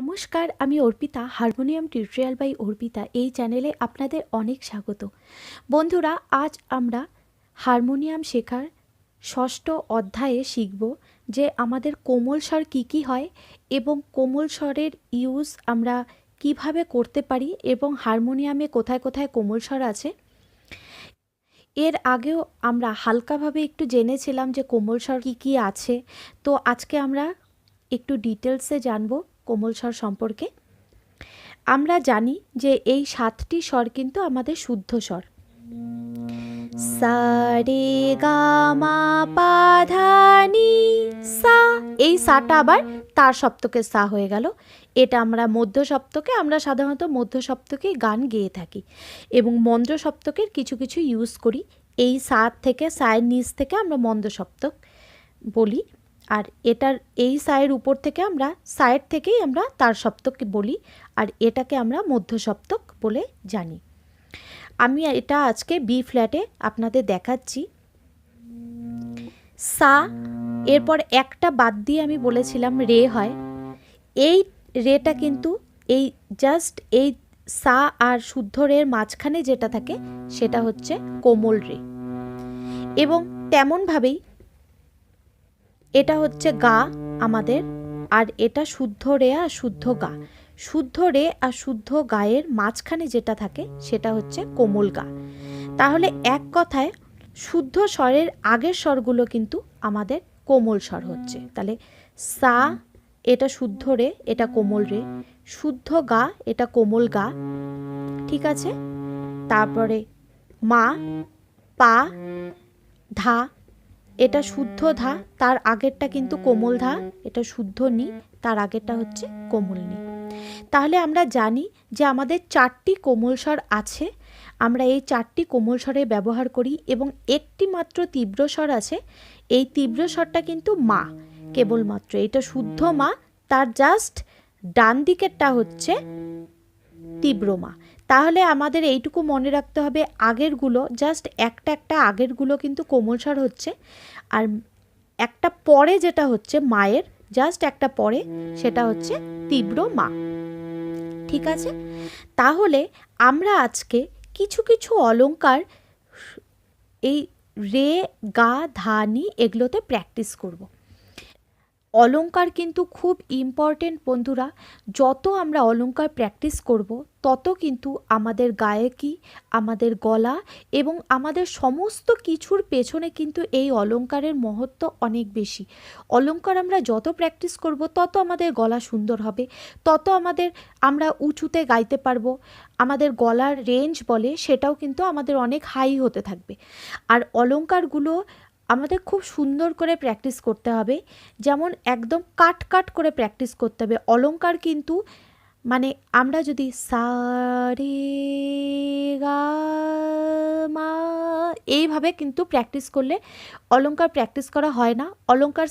নমস্কার, আমি Arpita, harmonium tutorial by Arpita এই চ্যানেলে আপনাদের অনেক স্বাগত। বন্ধুরা, আজ আমরা হারমোনিয়াম শেখার ষষ্ঠ অধ্যায়ে শিখব যে আমাদের কোমল স্বর কী কী হয় এবং কোমল স্বরের ইউজ আমরা কীভাবে করতে পারি এবং হারমোনিয়ামে কোথায় কোথায় কোমল স্বর আছে। এর আগেও আমরা হালকাভাবে একটু জেনেছিলাম যে কোমল স্বর কী কী আছে। তো আজকে আমরা একটু ডিটেলসে জানব কোমল স্বর সম্পর্কে? আমরা জানি যে এই সাতটি স্বর কিন্তু আমাদের শুদ্ধ স্বর। সা সা। এই সাটা আবার তার সপ্তকে সা হয়ে গেল। এটা আমরা মধ্য সপ্তকে, আমরা সাধারণত মধ্য সপ্তকে গান গেয়ে থাকি এবং মন্দ্র সপ্তকের কিছু কিছু ইউজ করি। এই সাত থেকে সায়ের নিচ থেকে আমরা মন্দ সপ্তক বলি। আর এটার এই সায়ের উপর থেকে আমরা সায়ের থেকেই আমরা তার সপ্তককে বলি আর এটাকে আমরা মধ্য সপ্তক বলে জানি। আমি এটা আজকে বি ফ্ল্যাটে আপনাদের দেখাচ্ছি। সা, এরপর একটা বাদ দিয়ে আমি বলেছিলাম রে হয়। এই রেটা কিন্তু এই জাস্ট এই সা আর শুদ্ধ রের মাঝখানে যেটা থাকে সেটা হচ্ছে কোমল রে। এবং তেমনভাবেই এটা হচ্ছে গা আমাদের, আর এটা শুদ্ধ রে আর শুদ্ধ গা। শুদ্ধ রে আর শুদ্ধ গায়ের মাঝখানে যেটা থাকে সেটা হচ্ছে কোমল গা। তাহলে এক কথায় শুদ্ধ স্বরের আগের স্বরগুলো কিন্তু আমাদের কোমল স্বর হচ্ছে। তাহলে সা এটা শুদ্ধ রে, এটা কোমল রে, শুদ্ধ গা এটা কোমল গা, ঠিক আছে? তারপরে মা, পা, ধা এটা শুদ্ধ ধা, তার আগেরটা কিন্তু কোমল ধা, এটা শুদ্ধ নি, তার আগেরটা হচ্ছে কোমল নি। তাহলে আমরা জানি যে আমাদের চারটি কোমল স্বর আছে, আমরা এই চারটি কোমল স্বরে ব্যবহার করি এবং একটি মাত্র তীব্র স্বর আছে, এই তীব্র স্বরটা কিন্তু মা, কেবলমাত্র। এটা শুদ্ধ মা, তার জাস্ট ডান দিকেরটা হচ্ছে তীব্র মা। তাহলে আমাদের এইটুকু মনে রাখতে হবে, আগেরগুলো জাস্ট একটা একটা আগেরগুলো কিন্তু কোমল স্বর হচ্ছে। আর একটা পরে যেটা হচ্ছে মায়ের জাস্ট একটা পরে সেটা হচ্ছে তীব্র মা। ঠিক আছে? তাহলে আমরা আজকে কিছু কিছু অলঙ্কার এই রে, গা ধানি এগুলোতে প্র্যাকটিস করব। অলঙ্কার কিন্তু খুব ইম্পর্টেন্ট বন্ধুরা। যত আমরা অলঙ্কার প্র্যাকটিস করব, তত কিন্তু আমাদের গায়কি আমাদের গলা এবং আমাদের সমস্ত কিছুর পেছনে কিন্তু এই অলঙ্কারের মহত্ব অনেক বেশি। অলঙ্কার আমরা যত প্র্যাকটিস করব, তত আমাদের গলা সুন্দর হবে, তত আমাদের আমরা উঁচুতে গাইতে পারব। আমাদের গলার রেঞ্জ বলে, সেটাও কিন্তু আমাদের অনেক হাই হতে থাকবে। আর অলঙ্কারগুলো আমাদের খুব সুন্দর করে প্র্যাকটিস করতে হবে। যেমন একদম কাট কাট করে প্র্যাকটিস করতে হবে। অলঙ্কার কিন্তু মানে আমরা যদি সা, রে, গা, মা এইভাবে কিন্তু প্র্যাকটিস করলে অলঙ্কার প্র্যাকটিস করা হয় না। অলঙ্কার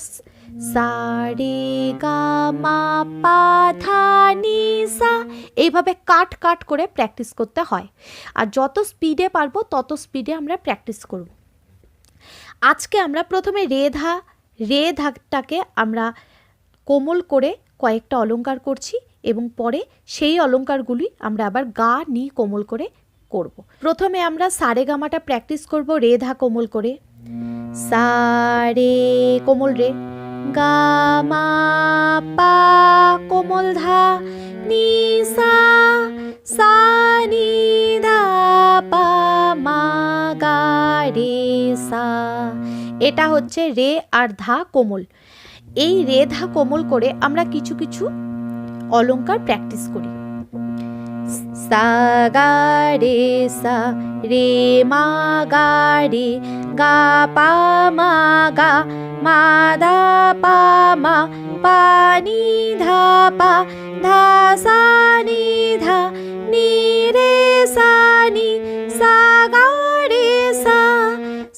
সা রে, গা, মা সা এইভাবে কাট কাট করে প্র্যাকটিস করতে হয়। আর যত স্পিডে পারব তত স্পিডে আমরা প্র্যাকটিস করব। আজকে আমরা প্রথমে রেধা রে ধাটাকে আমরা কোমল করে কয়েকটা অলঙ্কার করছি এবং পরে সেই অলঙ্কারগুলি আমরা আবার গা নি কোমল করে করব। প্রথমে আমরা সারে গামাটা প্র্যাকটিস করব রে ধা কোমল করে সা রে কোমল রে গা, মা, পা, কোমল ধা, নি এটা হচ্ছে রে আর ধা কোমল। এই রে ধা কোমল করে আমরা কিছু কিছু অলঙ্কার প্র্যাকটিস করি। সা গা রে সা রে মা গা রে গা পা মা গা মা দা পা মা পা নি ধা পা ধা সা নি ধা নি রে সা নি সা গা রে সা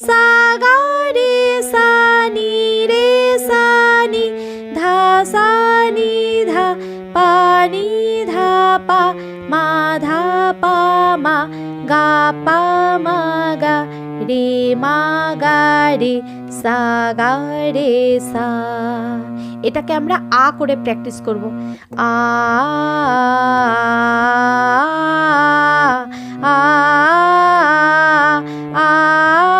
সা গা রে সা নি নি ধা মা ধা মা গা পা মা গা রে মা গা রে সা এটাকে আমরা আ করে প্র্যাকটিস করব। আ আ আ আ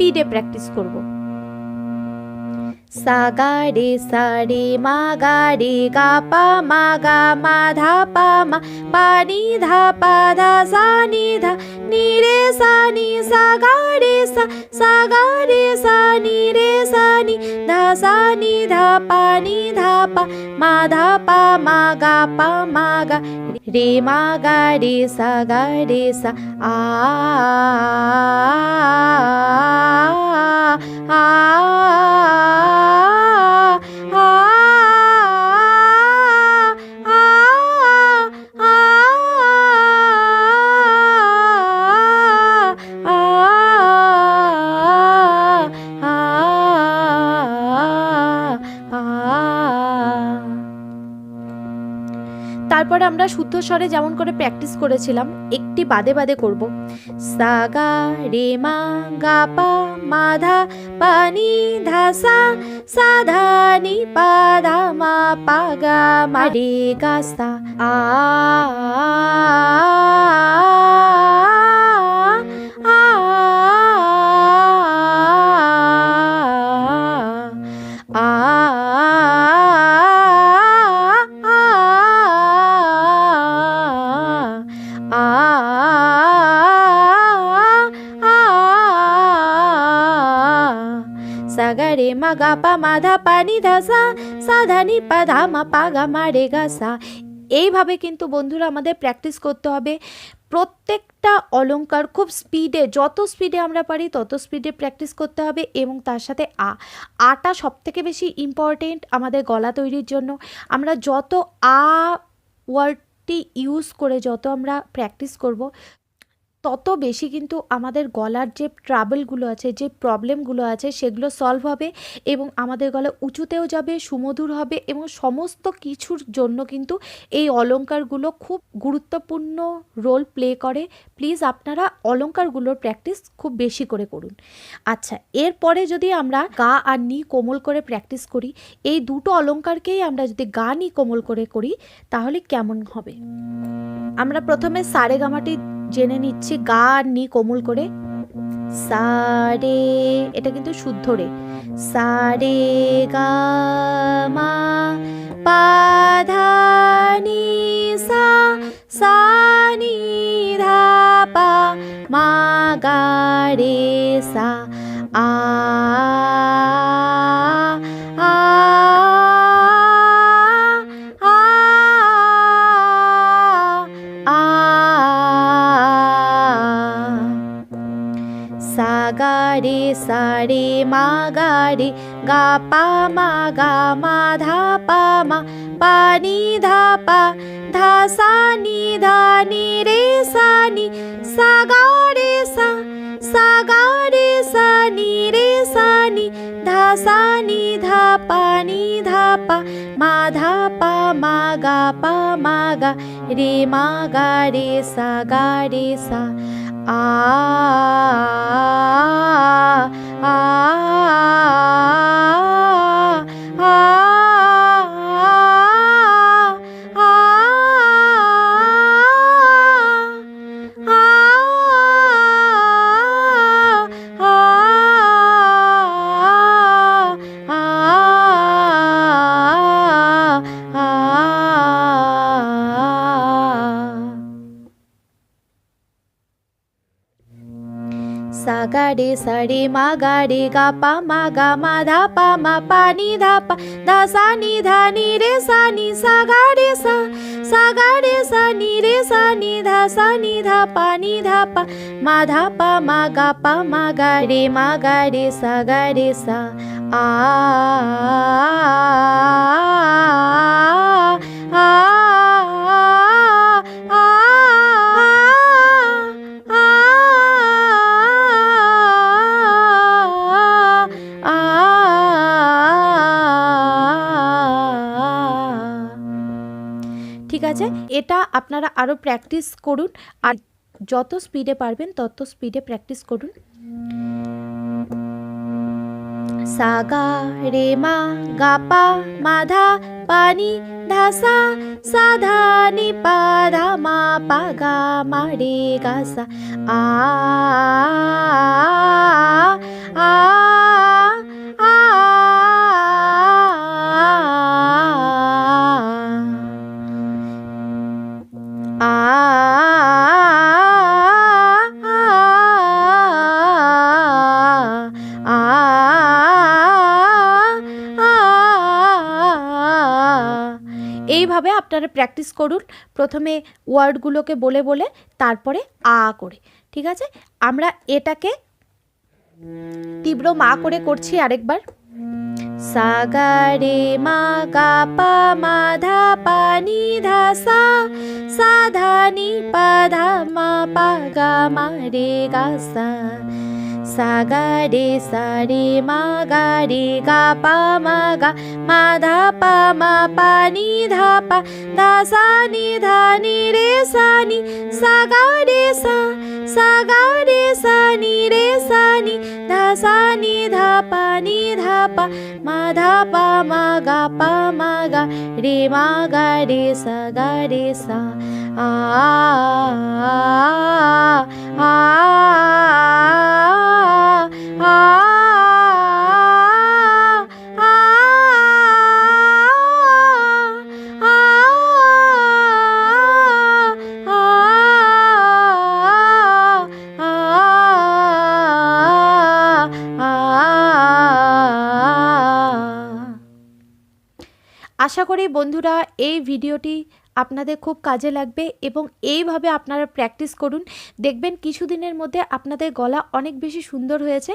স্পিডে প্র্যাকটিস করব। সা গা রে সা রে মা গা রে গা পা, মা গা মা ধা, পা মা পা নি ধা পা ধা সা, নি, ধা, নি, রে, সা, নি সা গা রে সা সা গা রে সা, নি, রে, সা, নি, ধা, সা, নি, ধা, পা, নি, ধা, পা মা ধা পা মা গা পা মা গা রে মা গা রে সা গা রে সা আ আ তারপরে আমরা শুদ্ধ স্বরে যেমন করে প্র্যাকটিস করেছিলাম, একটি বাদে বাদে করব। সা গা রে মা, গা পা, মা ধা, পা নি ধা, সা সা ধা নি, পা ধা, মা, পা গা, মা রে গা, সা আ আ আ গা পা পা পা গা এইভাবে কিন্তু বন্ধুরা আমাদের প্র্যাকটিস করতে হবে। প্রত্যেকটা অলঙ্কার খুব স্পিডে যত স্পিডে আমরা পারি তত স্পিডে প্র্যাকটিস করতে হবে এবং তার সাথে আ, আটা সব থেকে বেশি ইম্পর্টেন্ট আমাদের গলা তৈরির জন্য। আমরা যত আ ওয়ার্ডটি ইউজ করে যত আমরা প্র্যাকটিস করব তত বেশি কিন্তু আমাদের গলার যে ট্রাবলগুলো আছে, যে প্রবলেমগুলো আছে, সেগুলো সলভ হবে এবং আমাদের গলা উঁচুতেও যাবে, সুমধুর হবে এবং সমস্ত কিছুর জন্য কিন্তু এই অলঙ্কারগুলো খুব গুরুত্বপূর্ণ রোল প্লে করে। প্লিজ আপনারা অলংকারগুলোর প্র্যাকটিস খুব বেশি করে করুন। আচ্ছা এরপরে যদি আমরা গা আর নি কোমল করে প্র্যাকটিস করি, এই দুটো অলঙ্কারকেই আমরা যদি গা নি কোমল করে করি, তাহলে কেমন হবে? আমরা প্রথমে সারে গামাটি জেনে নিচ্ছি গা নি কোমল করে। সা রে এটা কিন্তু শুদ্ধ রে। সা রে গা মা পা ধা নি সা সা নি ধা পা, মা গা রে সা, আ রে সা মা গা রে গা পা মা গা মা ধা পা মা পা ধা পা ধা সা নি ধা নি রে সা নি সা গা রে সা সা গা রে সা নি রে সা নি ধা সা নি ধা পা নি ধা পা মা ধা পা মা গা পা মা গা রে মা গা রে সা গা রে সা আ আ আ गाडे सडे मा गाडे गा पा मा गा मा धा पा मा पानी धा पा धा सा नि धा नि रे सा नि सा गाडे सा सा गाडे सा नि रे सा नि धा सा नि धा पानी धा पा मा धा पा मा गा पा मा गाडे मा गाडे सा गाडे सा आ এটা আপনারা আরও প্র্যাকটিস করুন আর যত স্পিডে পারবেন তত স্পিডে প্র্যাকটিস করুন। সাগা রে মা গাপা মাধা পানি ধাসা সাধা নি পাধা মা পাগা মা রে গাসা আ আ আ এইভাবে আপনারা প্র্যাকটিস করুন। প্রথমে ওয়ার্ডগুলোকে বলে বলে তারপরে আ করে, ঠিক আছে? আমরা এটাকে তীব্র মা করে করছি আরেকবার। সাগা রে মা গা পা মা ধা পা নি ধা সা সা ধা নি পা ধা মা পা গা মা রে গা সা সা গা রে সা রে মা গা রে গা পা মা গা মা ধা পা মা পা নি ধা পা ধা সা নি ধা নি রে সা নি সা গা রে সা সা গা রে সা নি রে সা নি ধা সা নি ধা ma da pa ma ga pa ma ga ri ma ga ri sa ga ri sa a a a ah, ah, ah. আশা করি বন্ধুরা এই ভিডিওটি আপনাদের খুব কাজে লাগবে এবং এইভাবে আপনারা প্র্যাকটিস করুন। দেখবেন কিছুদিনের মধ্যে আপনাদের গলা অনেক বেশি সুন্দর হয়েছে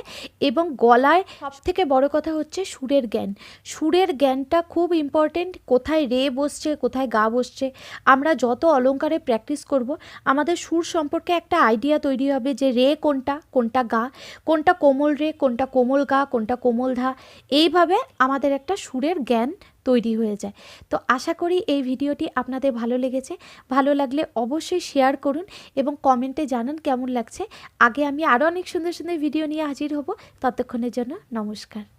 এবং গলায় সব থেকে বড় কথা হচ্ছে সুরের জ্ঞান। সুরের জ্ঞানটা খুব ইম্পর্টেন্ট কোথায় রে বসছে, কোথায় গা বসছে। আমরা যত অলঙ্কারে প্র্যাকটিস করব, আমাদের সুর সম্পর্কে একটা আইডিয়া তৈরি হবে যে রে কোনটা কোনটা গা, কোনটা কোমল রে, কোনটা কোমল গা, কোনটা কোমল ধা। এইভাবে আমাদের একটা সুরের জ্ঞান তৈরি হয়ে যায়। তো আশা করি এই ভিডিওটি আপনাদের ভালো লেগেছে। ভালো লাগলে অবশ্যই শেয়ার করুন এবং কমেন্টে জানান কেমন লাগছে। আগে আমি আরও অনেক সুন্দর সুন্দর ভিডিও নিয়ে হাজির হব। ততক্ষণের জন্য নমস্কার।